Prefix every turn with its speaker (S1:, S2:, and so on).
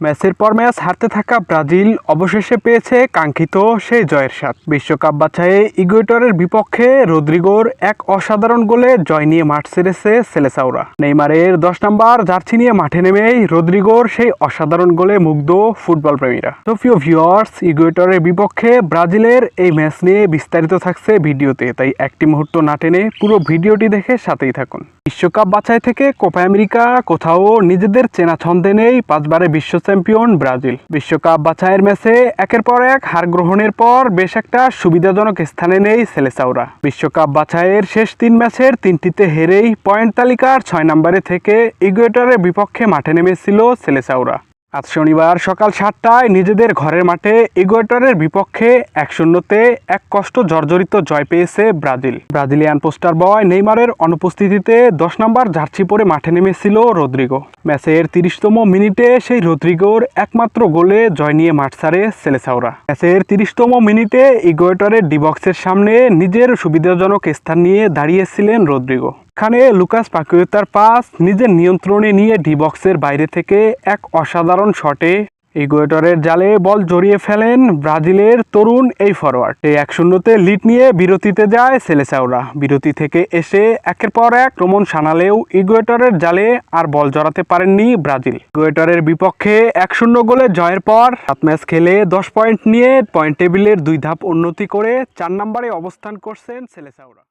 S1: ম্যাচের পর ম্যাচ হারতে থাকা ব্রাজিল অবশেষে পেয়েছে কাঙ্ক্ষিত সেই জয়ের স্বাদ। বিশ্বকাপ বাছাইয়ে ইগুয়েটরের বিপক্ষে রদ্রিগোর এক অসাধারণ গোলে জয় নিয়ে মাঠ ছেড়েছে সেলেসাওরা নেইমারের দশ নম্বর জার্সি নিয়ে মাঠে নেমেই রদ্রিগোর সেই অসাধারণ গোলে মুগ্ধ ফুটবল প্রেমীরা প্রিয় ভিউয়ার্স ইগুয়েটরের বিপক্ষে ব্রাজিলের এই ম্যাচ নিয়ে বিস্তারিত থাকছে ভিডিওতে, তাই একটি মুহূর্ত না টেনে পুরো ভিডিওটি দেখে সাথেই থাকুন। বিশ্বকাপ বাছাই থেকে কোপা আমেরিকা, কোথাও নিজেদের চেনা ছন্দে নেই পাঁচবারে বিশ্ব চ্যাম্পিয়ন ব্রাজিল। বিশ্বকাপ বাছাইয়ের ম্যাচে একের পর এক হার গ্রহণের পর বেশ একটা সুবিধাজনক স্থানে নেই সেলেসাউরা। বিশ্বকাপ বাছাইয়ের শেষ তিন ম্যাচের তিনটিতে হেরেই পয়েন্ট তালিকার ছয় নম্বরে থেকে ইগুয়েটারের বিপক্ষে মাঠে নেমেছিল সেলেসাওরা আজ শনিবার সকাল সাতটায় নিজেদের ঘরের মাঠে ইগুয়েটরের বিপক্ষে এক শূন্যতে এক কষ্ট জর্জরিত জয় পেয়েছে ব্রাজিল। ব্রাজিলিয়ান পোস্টার বয় নেইমারের অনুপস্থিতিতে দশ নম্বর জার্সি পরে মাঠে নেমেছিল রদ্রিগো। ম্যাচের তিরিশতম মিনিটে সেই রদ্রিগোর একমাত্র গোলে জয় নিয়ে মাঠ ছাড়ে সেলেসাওরা। ম্যাচের তিরিশতম মিনিটে ইগুয়েটরের ডিবক্সের সামনে নিজের সুবিধাজনক স্থান নিয়ে দাঁড়িয়েছিলেন রদ্রিগো। এখানে লুকাস পাকুয়েতার পাস নিজের নিয়ন্ত্রণে নিয়ে ডি বক্সের বাইরে থেকে এক অসাধারণ শটে ইগুয়েটরের জালে বল জড়িয়ে ফেলেন ব্রাজিলের তরুণ এই ফরওয়ার্ড এই এক শূন্যতে লিড নিয়ে বিরতিতে যায় সেলেসাওরা বিরতি থেকে এসে একের পর এক ক্রমণ সানালেও ইগুয়েটরের জালে আর বল জড়াতে পারেননি ব্রাজিল। ইগুয়েটরের বিপক্ষে এক শূন্য গোলে জয়ের পর সাত ম্যাচ খেলে দশ পয়েন্ট নিয়ে পয়েন্ট টেবিলের দুই ধাপ উন্নতি করে চার নম্বরে অবস্থান করছেন সেলেসাওরা